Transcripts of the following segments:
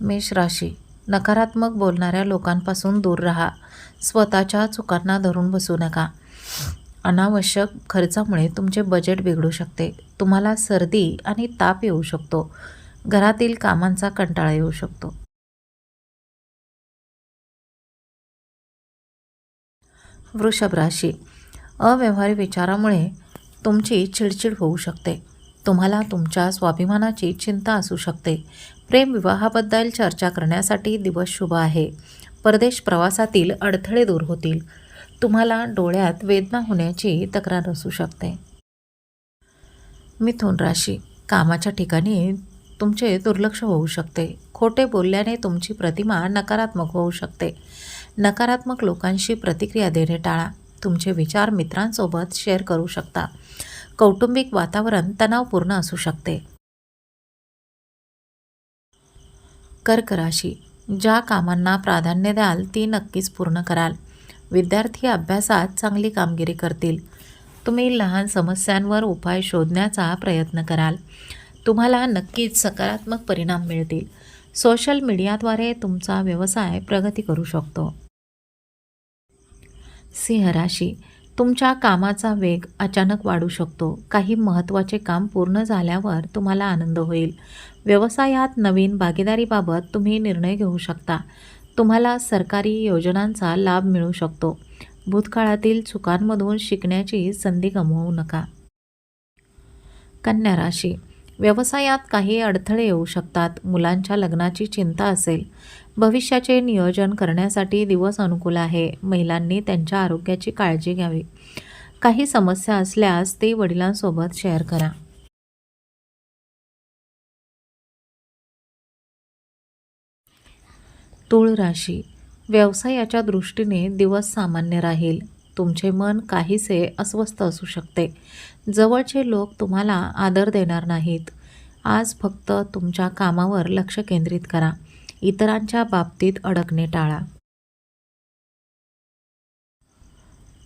मेष राशी. नकारात्मक बोलणाऱ्या लोकांपासून दूर राहा. स्वतःच्या चुकांना धरून बसू नका. अनावश्यक खर्चामुळे तुमचे बजेट बिघडू शकते. तुम्हाला सर्दी आणि ताप येऊ शकतो. घरातील कामांचा कंटाळा येऊ शकतो. वृषभ राशी. अव्यवहारी विचारामुळे तुमची चिडचिड होऊ शकते. तुम्हाला तुमच्या स्वाभिमानाची चिंता असू शकते. प्रेम विवाहाबद्दल चर्चा करण्यासाठी दिवस शुभ आहे. परदेश प्रवासातील अडथळे दूर होतील. तुम्हाला डोळ्यात वेदना होण्याची तक्रार असू शकते. मिथुन राशी. कामाच्या ठिकाणी तुमचे दुर्लक्ष होऊ शकते. खोटे बोलल्याने तुमची प्रतिमा नकारात्मक होऊ शकते. नकारात्मक लोकांशी प्रतिक्रिया देणे टाळा. तुमचे विचार मित्रांसोबत शेअर करू शकता. कौटुंबिक वातावरण तणावपूर्ण असू शकते. कर्क राशी. ज्या कामांना प्राधान्य द्याल ती नक्कीच पूर्ण कराल. विद्यार्थी अभ्यासात चांगली कामगिरी करतील. तुम्ही लहान समस्यांवर उपाय शोधण्याचा प्रयत्न कराल. तुम्हाला नक्कीच सकारात्मक परिणाम मिळतील. सोशल मीडियाद्वारे तुमचा व्यवसाय प्रगती करू शकतो. सिंह राशी. तुमच्या कामाचा वेग अचानक वाढू शकतो. काही महत्त्वाचे काम पूर्ण झाल्यावर तुम्हाला आनंद होईल. व्यवसायात नवीन भागीदारीबाबत तुम्ही निर्णय घेऊ शकता. तुम्हाला सरकारी योजनांचा लाभ मिळू शकतो. भूतकाळातील चुकांमधून शिकण्याची संधी गमावू नका. कन्या राशी. व्यवसायात काही अडथळे येऊ शकतात. मुलांच्या लग्नाची चिंता असेल. भविष्याचे नियोजन करण्यासाठी दिवस अनुकूल आहे. महिलांनी त्यांच्या आरोग्याची काळजी घ्यावी. काही समस्या असल्यास ते वडिलांसोबत शेअर करा. तूळ राशी व्यवसायाच्या दृष्टीने दिवस सामान्य राहील. तुमचे मन काहीसे अस्वस्थ असू शकते. जवळचे लोक तुम्हाला आदर देणार नाहीत. आज फक्त तुमच्या कामावर लक्ष केंद्रित करा. इतरांच्या बाबतीत अडकणे टाळा.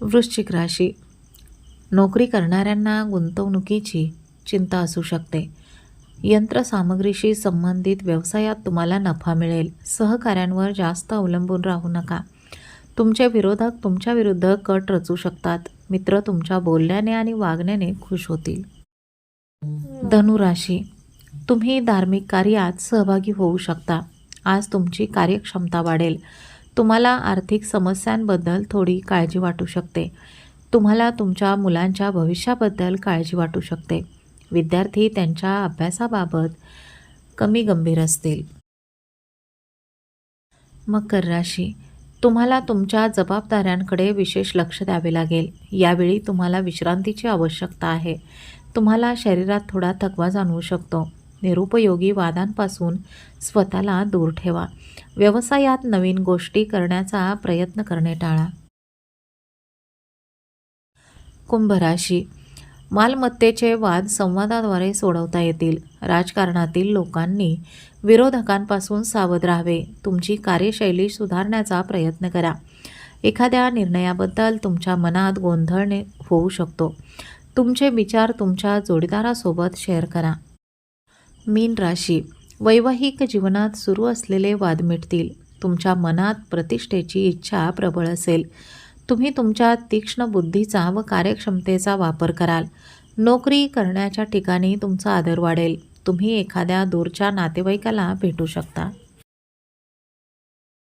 वृश्चिक राशी. नोकरी करणाऱ्यांना गुंतवणुकीची चिंता असू शकते. यंत्रसामग्रीशी संबंधित व्यवसायात तुम्हाला नफा मिळेल. सहकाऱ्यांवर जास्त अवलंबून राहू नका. तुमचे विरोधक तुमच्या विरुद्ध कट रचू शकतात. मित्र तुमच्या बोलण्याने आणि वागण्याने खुश होतील. धनुराशी तुम्ही धार्मिक कार्यात सहभागी होऊ शकता. आज तुमची कार्यक्षमता वाढेल. तुम्हाला आर्थिक समस्यांबद्दल थोडी काळजी वाटू शकते. तुम्हाला तुमच्या मुलांच्या भविष्याबद्दल काळजी वाटू शकते. विद्यार्थी त्यांच्या अभ्यासाबाबत कमी गंभीर असतील. मकर राशी तुम्हाला तुमच्या जबाबदाऱ्यांकडे विशेष लक्ष द्यावे लागेल. यावेळी तुम्हाला विश्रांतीची आवश्यकता आहे. तुम्हाला शरीरात थोडा थकवा जाणवू शकतो. निरुपयोगी वादांपासून स्वतःला दूर ठेवा. व्यवसायात नवीन गोष्टी करण्याचा प्रयत्न करणे टाळा. कुंभ राशी. मालमत्तेचे वाद संवादाद्वारे सोडवता येतील. राजकारणातील लोकांनी विरोधकांपासून सावध राहावे. तुमची कार्यशैली सुधारण्याचा प्रयत्न करा. एखाद्या निर्णयाबद्दल तुमच्या मनात गोंधळ होऊ शकतो. तुमचे विचार तुमच्या जोडीदारासोबत शेअर करा. मीन राशी. वैवाहिक जीवनात सुरू असलेले वाद मिटतील. तुमच्या मनात प्रतिष्ठेची इच्छा प्रबळ असेल. तुम्ही तुमच्या तीक्ष्ण बुद्धीचा व कार्यक्षमतेचा वापर कराल. नोकरी करण्याच्या ठिकाणी तुमचा आदर वाढेल. तुम्ही एखाद्या दूरच्या नातेवाईकाला भेटू शकता.